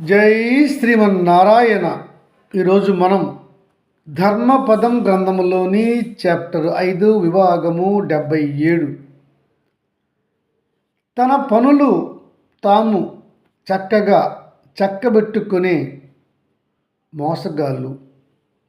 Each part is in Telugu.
జై శ్రీమన్నారాయణ. ఈరోజు మనం ధర్మపదం గ్రంథములోని చాప్టర్ ఐదు విభాగము డెబ్భై ఏడు. తన పనులు తాము చక్కగా చక్కబెట్టుకునే మోసగాళ్ళు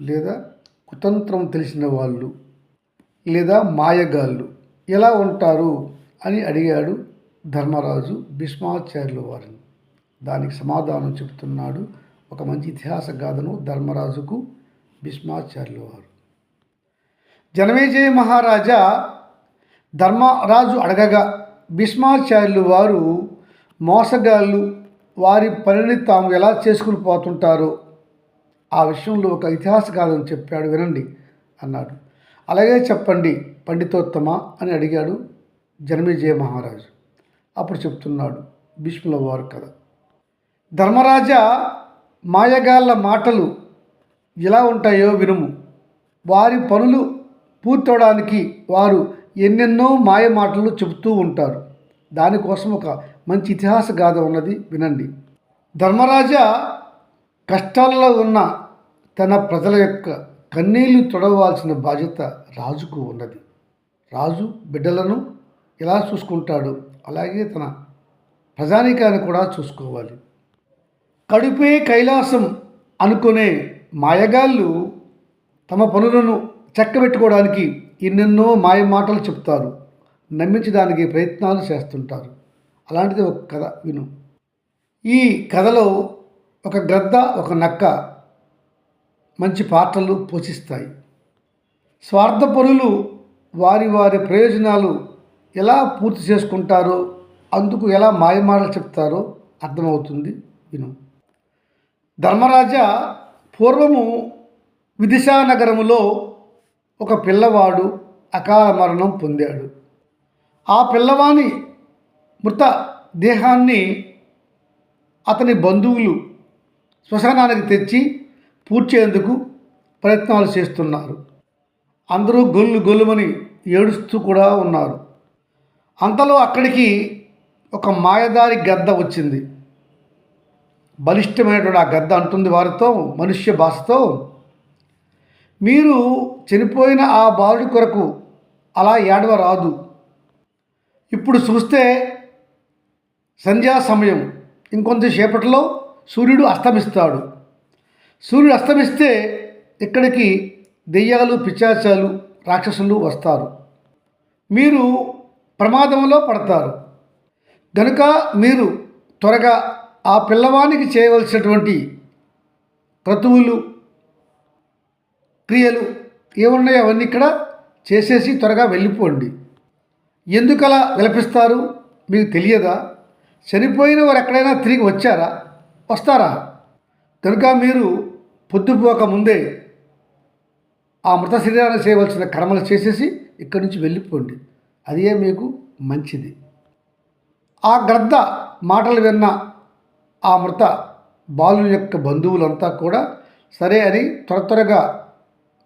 లేదా కుతంత్రం తెలిసిన వాళ్ళు లేదా మాయగాళ్ళు ఎలా ఉంటారు అని అడిగాడు ధర్మరాజు భీష్మాచార్యుల వారిని. దానికి సమాధానం చెబుతున్నాడు ఒక మంచి ఇతిహాస గాథను ధర్మరాజుకు భీష్మాచార్యుల వారు. జనమేజయ మహారాజా ధర్మరాజు అడగగా భీష్మాచార్యులు వారు మోసగాళ్ళు వారి పనిని తాము ఎలా చేసుకుని పోతుంటారో ఆ విషయంలో ఒక ఇతిహాస గాథను చెప్పాడు వినండి అన్నాడు. అలాగే చెప్పండి పండితోత్తమ అని అడిగాడు జనమేజయ మహారాజు. అప్పుడు చెప్తున్నాడు భీష్ముల వారు కథ. ధర్మరాజా మాయగాళ్ళ మాటలు ఎలా ఉంటాయో వినుము. వారి పనులు పూర్తవడానికి వారు ఎన్నెన్నో మాయ మాటలు చెబుతూ ఉంటారు. దానికోసం ఒక మంచి ఇతిహాస గాథ ఉన్నది వినండి. ధర్మరాజా కష్టాల్లో ఉన్న తన ప్రజల యొక్క కన్నీళ్ళు తొడవాల్సిన బాధ్యత రాజుకు ఉన్నది. రాజు బిడ్డలను ఎలా చూసుకుంటాడు? అలాగే తన ప్రజానీకాన్ని కూడా చూసుకోవాలి. కడుపే కైలాసం అనుకునే మాయగాళ్ళు తమ పనులను చక్కబెట్టుకోవడానికి ఎన్నెన్నో మాయ మాటలు చెప్తారు నమ్మించడానికి ప్రయత్నాలు చేస్తుంటారు. అలాంటిది ఒక కథ విను. ఈ కథలో ఒక గద్ద ఒక నక్క మంచి పాత్రలు పోషిస్తాయి. స్వార్థ పనులు వారి వారి ప్రయోజనాలు ఎలా పూర్తి చేసుకుంటారో అందుకు ఎలా మాయమాటలు చెప్తారో అర్థమవుతుంది. విను. ధర్మరాజా పూర్వము విదిశానగరములో ఒక పిల్లవాడు అకాల మరణం పొందాడు. ఆ పిల్లవాని మృత దేహాన్ని అతని బంధువులు శ్మశానానికి తెచ్చి పూడ్చేందుకు ప్రయత్నాలు చేస్తున్నారు. అందరూ గొల్లు గొల్లుమని ఏడుస్తూ కూడా ఉన్నారు. అంతలో అక్కడికి ఒక మాయదారి గద్ద వచ్చింది. బలిష్టమైనటువంటి ఆ గద్ద అంటుంది వారితో మనుష్య భాషతో మీరు చనిపోయిన ఆ బాలుడి కొరకు అలా ఏడవ రాదు. ఇప్పుడు చూస్తే సంధ్యా సమయం ఇంకొంతసేపట్లో సూర్యుడు అస్తమిస్తాడు. సూర్యుడు అస్తమిస్తే ఇక్కడికి దెయ్యాలు పిచాచాలు రాక్షసులు వస్తారు. మీరు ప్రమాదంలో పడతారు. గనుక మీరు త్వరగా ఆ పిల్లవానికి చేయవలసినటువంటి క్రతువులు క్రియలు ఏమున్నాయో అవన్నీ ఇక్కడ చేసేసి త్వరగా వెళ్ళిపోండి. ఎందుకలా విలపిస్తారు? మీకు తెలియదా? చనిపోయిన వారు ఎక్కడైనా తిరిగి వచ్చారా? వస్తారా? కనుక మీరు పొద్దుపోక ముందే ఆ మృత శరీరాన్ని చేయవలసిన కర్మలు చేసేసి ఇక్కడి నుంచి వెళ్ళిపోండి. అదే మీకు మంచిది. ఆ గ్రద్ద మాటలు విన్న ఆ మృత బాలు యొక్క బంధువులంతా కూడా సరే అని త్వర త్వరగా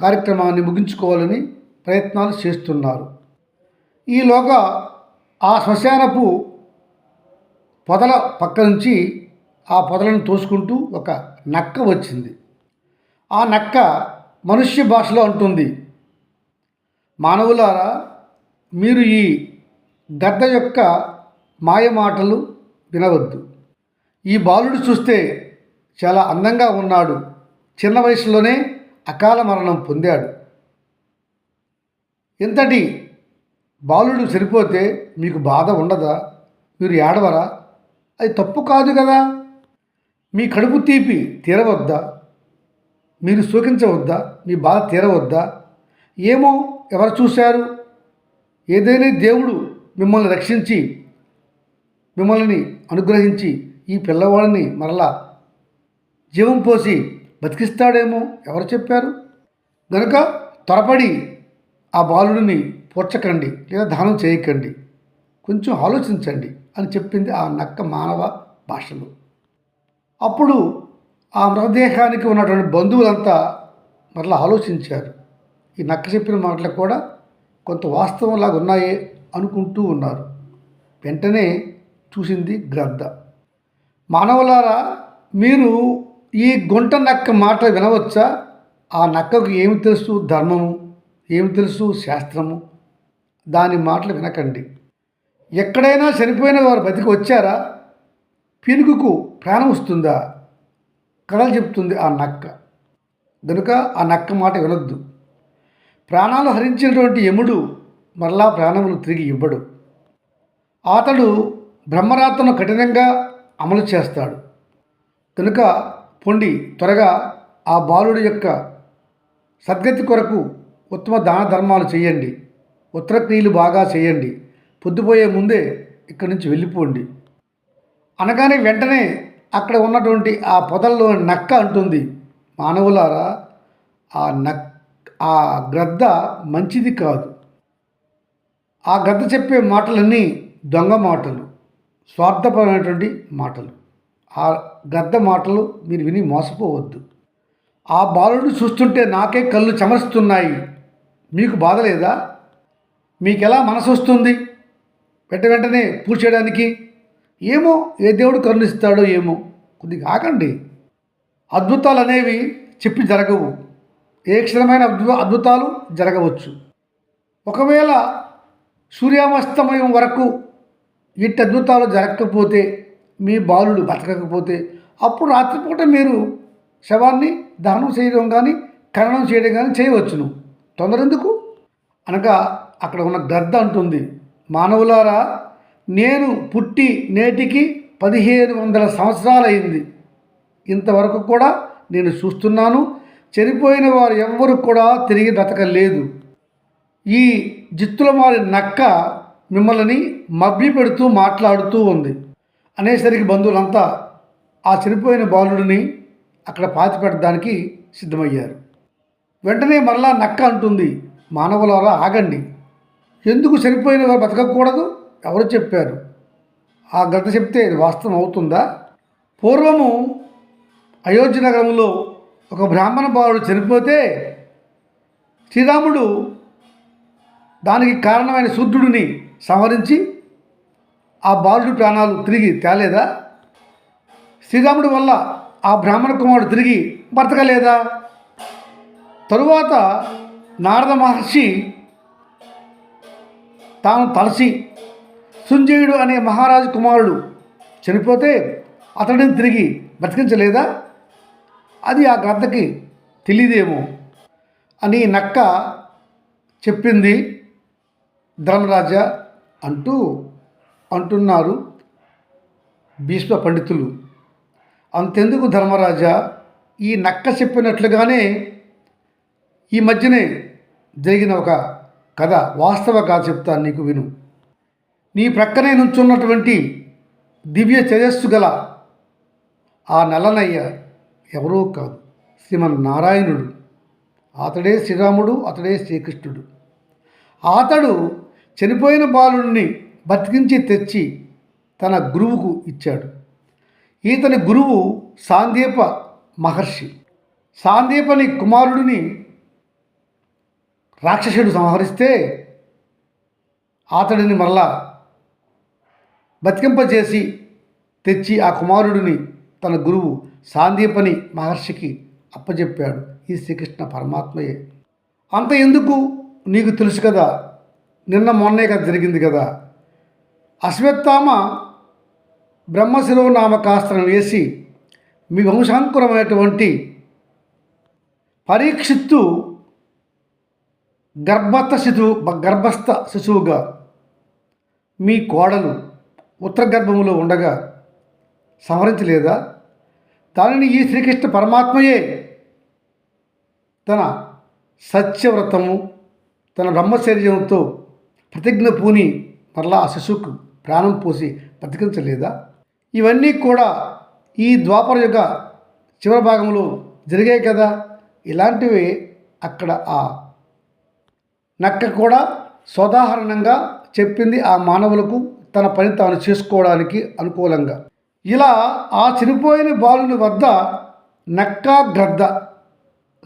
కార్యక్రమాన్ని ముగించుకోవాలని ప్రయత్నాలు చేస్తున్నారు. ఈలోగా ఆ శ్మశానపు పొదల పక్క నుంచి ఆ పొదలను తోసుకుంటూ ఒక నక్క వచ్చింది. ఆ నక్క మనుష్య భాషలో అంటుంది మానవులారా మీరు ఈ గద్ద యొక్క మాయ మాటలు వినవద్దు. ఈ బాలుడు చూస్తే చాలా అందంగా ఉన్నాడు. చిన్న వయసులోనే అకాల మరణం పొందాడు. ఇంతటి బాలుడు సరిపోతే మీకు బాధ ఉండదా? మీరు ఏడవరా? అది తప్పు కాదు కదా. మీ కడుపు తీపి తీరవద్దా? మీరు శోకించవద్దా? మీ బాధ తీరవద్దా? ఏమో ఎవరు చూశారు? ఏదైనా దేవుడు మిమ్మల్ని రక్షించి మిమ్మల్ని అనుగ్రహించి ఈ పిల్లవాడిని మరలా జీవం పోసి బతికిస్తాడేమో ఎవరు చెప్పారు? కనుక త్వరపడి ఆ బాలుడిని పూడ్చకండి లేదా దానం చేయకండి. కొంచెం ఆలోచించండి అని చెప్పింది ఆ నక్క మానవ భాషలో. అప్పుడు ఆ మృతదేహానికి ఉన్నటువంటి బంధువులంతా మరలా ఆలోచించారు. ఈ నక్క చెప్పిన మాటలు కూడా కొంత వాస్తవంలాగా ఉన్నాయే అనుకుంటూ ఉన్నారు. వెంటనే చూసింది గ్రద్ద మానవులారా మీరు ఈ గుంట నక్క మాట వినవచ్చా? ఆ నక్కకు ఏమి తెలుసు ధర్మము? ఏమి తెలుసు శాస్త్రము? దాని మాటలు వినకండి. ఎక్కడైనా చనిపోయిన వారు బతికి వచ్చారా? పినుకుకు ప్రాణం వస్తుందా? కథలు చెప్తుంది ఆ నక్క. గనుక ఆ నక్క మాట వినొద్దు. ప్రాణాలు హరించినటువంటి యముడు మరలా ప్రాణములు తిరిగి ఇవ్వడు. అతడు బ్రహ్మరాత్రను కఠినంగా అమలు చేస్తాడు. కనుక పొండి త్వరగా ఆ బాలుడి యొక్క సద్గతి కొరకు ఉత్తమ దాన ధర్మాలు చేయండి. ఉత్తరక్రియలు బాగా చేయండి. పొద్దుపోయే ముందే ఇక్కడి నుంచి వెళ్ళిపోండి. అనగానే వెంటనే అక్కడ ఉన్నటువంటి ఆ పొదల్లో నక్క అంటుంది. మానవులారా ఆ నక్ ఆ గ్రద్ద మంచిది కాదు. ఆ గద్ద చెప్పే మాటలన్నీ దొంగ మాటలు. స్వార్థపరమైనటువంటి మాటలు. ఆ గద్ద మాటలు మీరు విని మోసపోవద్దు. ఆ బాలుడు చూస్తుంటే నాకే కళ్ళు చెమరుస్తున్నాయి. మీకు బాధ లేదా? మీకు ఎలా మనసు వస్తుంది? వెంట వెంటనే పూడ్చేయడానికి ఏమో ఏ దేవుడు కరుణిస్తాడో ఏమో కొద్దిగా ఆగండి. అద్భుతాలు అనేవి చెప్పి జరగవు. ఏ క్షణమైన అద్భుత అద్భుతాలు జరగవచ్చు. ఒకవేళ సూర్యాస్తమయం వరకు ఇట్టి అద్భుతాలు జరగకపోతే మీ బాలుడు బతకకపోతే అప్పుడు రాత్రిపూట మీరు శవాన్ని దహనం చేయడం కానీ ఖననం చేయడం కానీ చేయవచ్చును. తొందరెందుకు? అనగా అక్కడ ఉన్న గద్ద అంటుంది మానవులారా నేను పుట్టి నేటికి పదిహేను వందల సంవత్సరాలైంది ఇంతవరకు కూడా నేను చూస్తున్నాను చనిపోయిన వారు ఎవ్వరు కూడా తిరిగి బ్రతకలేదు ఈ జిత్తులమారి నక్క మిమ్మల్ని మభ్య పెడుతూ మాట్లాడుతూ ఉంది. అనేసరికి బంధువులంతా ఆ చనిపోయిన బాలుడిని అక్కడ పాతి పెట్టడానికి సిద్ధమయ్యారు. వెంటనే మరలా నక్క అంటుంది మానవులారా ఆగండి. ఎందుకు చనిపోయిన వారు బతకకూడదు? ఎవరు చెప్పారు. ఆ గత చెప్తే ఇది వాస్తవం అవుతుందా? పూర్వము అయోధ్య నగరంలో ఒక బ్రాహ్మణ బాలుడు చనిపోతే శ్రీరాముడు దానికి కారణమైన శూద్రుడిని సంహరించి ఆ బాలుడి ప్రాణాలు తిరిగి తేలేదా? శ్రీరాముడి వల్ల ఆ బ్రాహ్మణ కుమారుడు తిరిగి బ్రతకలేదా? తరువాత నారద మహర్షి తాను తలసి సుంజయుడు అనే మహారాజు కుమారుడు చనిపోతే అతడిని తిరిగి బ్రతికించలేదా? అది ఆ గ్రంథకి తెలియదేమో అని నక్క చెప్పింది ధర్మరాజ అంటూ అంటున్నారు భీష్మ పండితులు. అంతెందుకు ధర్మరాజా? ఈ నక్క చెప్పినట్లుగానే ఈ మధ్యనే జరిగిన ఒక కథ వాస్తవ కథ చెప్తాను నీకు విను. నీ ప్రక్కనే నుంచున్నటువంటి దివ్య తేజస్సు గల ఆ నల్లనయ్య ఎవరో కాదు శ్రీమన్ నారాయణుడు అతడే శ్రీరాముడు అతడే శ్రీకృష్ణుడు. అతడు చనిపోయిన బాలుడిని బతికించి తెచ్చి తన గురువుకు ఇచ్చాడు. ఈతని గురువు సాందీప మహర్షి. సాందీపని కుమారుడిని రాక్షసుడు సంహరిస్తే అతడిని మరలా బతికింపజేసి తెచ్చి ఆ కుమారుడిని తన గురువు సాందీపని మహర్షికి అప్పచెప్పాడు ఈ శ్రీకృష్ణ పరమాత్మయే. అంత ఎందుకు? నీకు తెలుసు కదా. నిన్న మొన్నే కదా జరిగింది కదా. అశ్వత్థామ బ్రహ్మశిలో నామకాస్త్రం వేసి మీ వంశాంకురమైనటువంటి పరీక్షిత్తు గర్భస్థ శిశువు గర్భస్థ శిశువుగా మీ కోడలు ఉత్తర గర్భములో ఉండగా సంహరించలేదా? దానిని ఈ శ్రీకృష్ణ పరమాత్మయే తన సత్యవ్రతము తన బ్రహ్మచర్యంతో ప్రతిజ్ఞ పూని మరలా ఆ శిశువుకు ప్రాణం పోసి బతికించలేదా? ఇవన్నీ కూడా ఈ ద్వాపర యుగ చివరి భాగంలో జరిగాయి కదా. ఇలాంటివి అక్కడ ఆ నక్క కూడా సోదాహరణంగా చెప్పింది ఆ మానవులకు తన పని తాను చేసుకోవడానికి అనుకూలంగా. ఇలా ఆ చనిపోయిన బాలుని వద్ద నక్క గద్ద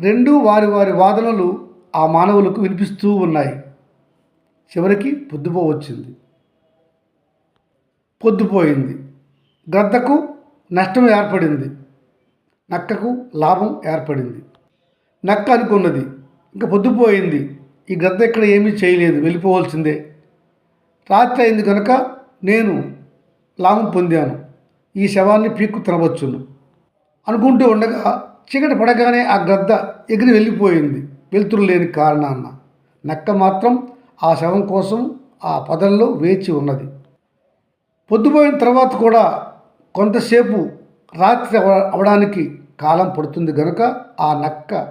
రెండు వారి వారి వాదనలు ఆ మానవులకు వినిపిస్తూ ఉన్నాయి. చివరికి పొద్దుపో వచ్చింది. పొద్దుపోయింది. గద్దకు నష్టం ఏర్పడింది. నక్కకు లాభం ఏర్పడింది. నక్క అనుకున్నది ఇంకా పొద్దుపోయింది. ఈ గద్ద ఇక్కడ ఏమీ చేయలేదు వెళ్ళిపోవాల్సిందే. రాత్రి అయింది కనుక నేను లాభం పొందాను. ఈ శవాన్ని పీక్కు తినవచ్చును. అనుకుంటూ ఉండగా చీకటి పడగానే ఆ గద్ద ఎగిరి వెళ్ళిపోయింది. వెలుతురు లేని కారణాన్న నక్క మాత్రం ఆ శవం కోసం ఆ పొదల్లో వేచి ఉన్నది. పొద్దుపోయిన తర్వాత కూడా కొంతసేపు రాత్రి అవ అవడానికి కాలం పడుతుంది గనుక ఆ నక్క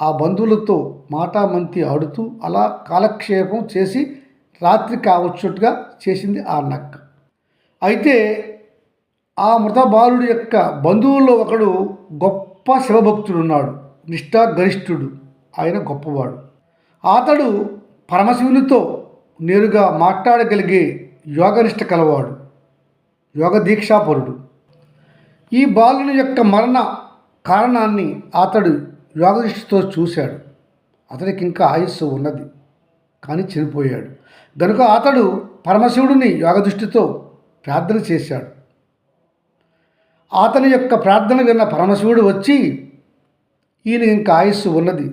ఆ బంధువులతో మాటామంతి ఆడుతూ అలా కాలక్షేపం చేసి రాత్రి కావచ్చుట్టుగా చేసింది ఆ నక్క. అయితే ఆ మృత బాలుడి యొక్క బంధువుల్లో ఒకడు గొప్ప శివభక్తుడు ఉన్నాడు నిష్ఠా గరిష్ఠుడు ఆయన గొప్పవాడు. అతడు పరమశివునితో నేరుగా మాట్లాడగలిగే యోగనిష్ట కలవాడు. యోగ దీక్షాపరుడు. ఈ బాలుని యొక్క మరణ కారణాన్ని అతడు యోగనిష్ఠతో చూశాడు. అతనికి ఇంకా ఆయుస్సు ఉన్నది కానీ చనిపోయాడు గనుక అతడు పరమశివుడిని యోగదృష్టితో ప్రార్థన చేశాడు. అతని యొక్క ప్రార్థన విన్న పరమశివుడు వచ్చి ఈయన ఇంకా ఆయుస్సు ఉన్నది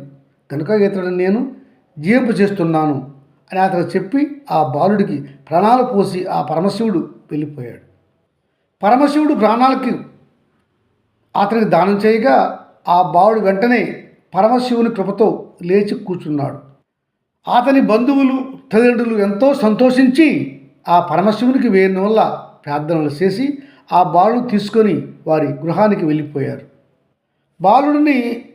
కనుక ఇతడిని నేను జీవింపు చేస్తున్నాను అని అతను చెప్పి ఆ బాలుడికి ప్రాణాలు పోసి ఆ పరమశివుడు వెళ్ళిపోయాడు. పరమశివుడు ప్రాణాలకి అతనికి దానం చేయగా ఆ బావుడు వెంటనే పరమశివుని కృపతో లేచి కూర్చున్నాడు. అతని బంధువులు తల్లిదండ్రులు ఎంతో సంతోషించి ఆ పరమశివునికి వేయడం వల్ల ప్రార్థనలు చేసి ఆ బాలుడు తీసుకొని వారి గృహానికి వెళ్ళిపోయారు. బాలుడిని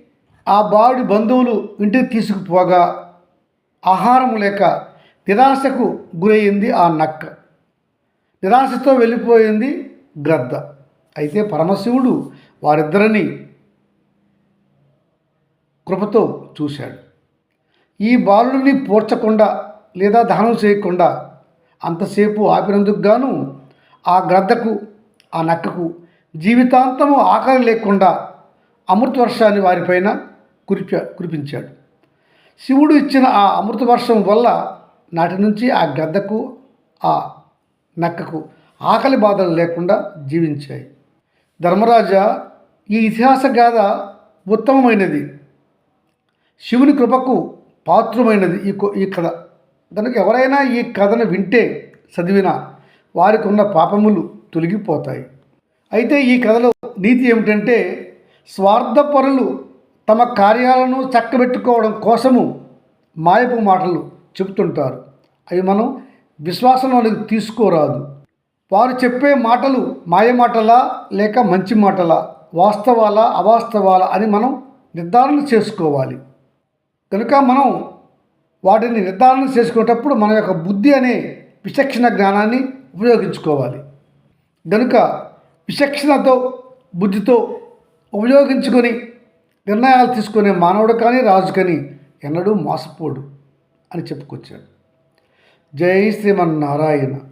ఆ బాలుడి బంధువులు ఇంటికి తీసుకుపోగా ఆహారం లేక నిరాశకు గురయ్యింది ఆ నక్క. నిరాశతో వెళ్ళిపోయింది గ్రద్ద. అయితే పరమశివుడు వారిద్దరిని కృపతో చూశాడు. ఈ బాలుడిని పోర్చకుండా లేదా దహనం చేయకుండా అంతసేపు ఆపినందుకు గాను ఆ గ్రద్దకు ఆ నక్కకు జీవితాంతము ఆకలి లేకుండా అమృత వర్షాన్ని వారిపైన కురిప కురిపించాడు. శివుడు ఇచ్చిన ఆ అమృత వర్షం వల్ల నాటి నుంచి ఆ గద్దకు ఆ నక్కకు ఆకలి బాధలు లేకుండా జీవించాయి. ధర్మరాజా ఈ ఇతిహాస గాథ ఉత్తమమైనది. శివుని కృపకు పాత్రమైనది ఈ ఈ కథ. కనుక ఎవరైనా ఈ కథను వింటే చదివినా వారికి ఉన్న పాపములు తొలగిపోతాయి. అయితే ఈ కథలో నీతి ఏమిటంటే స్వార్థపరులు తమ కార్యాలను చక్కబెట్టుకోవడం కోసము మాయపు మాటలు చెబుతుంటారు. అవి మనం విశ్వాసంలోనికి తీసుకోరాదు. వారు చెప్పే మాటలు మాయ మాటలా లేక మంచి మాటలా? వాస్తవాలా అవాస్తవాలా అని మనం నిర్ధారణ చేసుకోవాలి. కనుక మనం వాటిని నిర్ధారణ చేసుకునేటప్పుడు మన యొక్క బుద్ధి అనే విచక్షణ జ్ఞానాన్ని ఉపయోగించుకోవాలి. కనుక విచక్షణతో బుద్ధితో ఉపయోగించుకొని నిర్ణయాలు తీసుకునే మానవుడు కానీ రాజు కానీ ఎన్నడూ మోసపోడు అని చెప్పుకొచ్చాడు. జై శ్రీమన్నారాయణ.